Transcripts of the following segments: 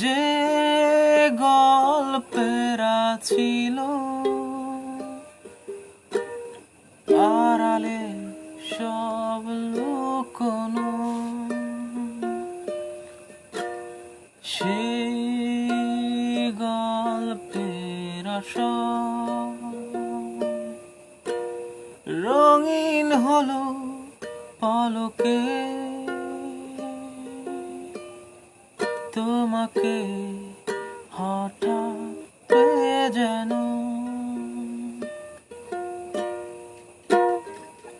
যে গল্পেরা ছিল আড়ালে সব লুকোনো সেই সব রঙিন হলো পলকে। তোমাকে হঠাৎ পেয়ে যেন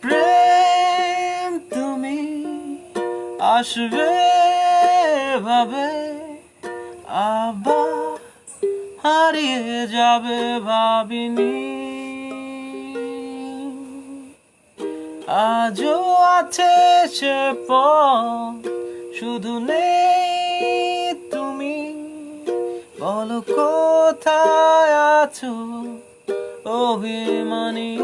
প্রেম তুমি আসবে ভাবে, আবার হারিয়ে যাবে ভাবিনি। আজও আছে সে পথ শুধু নেই বলো কোথায় আছো? অভিমানী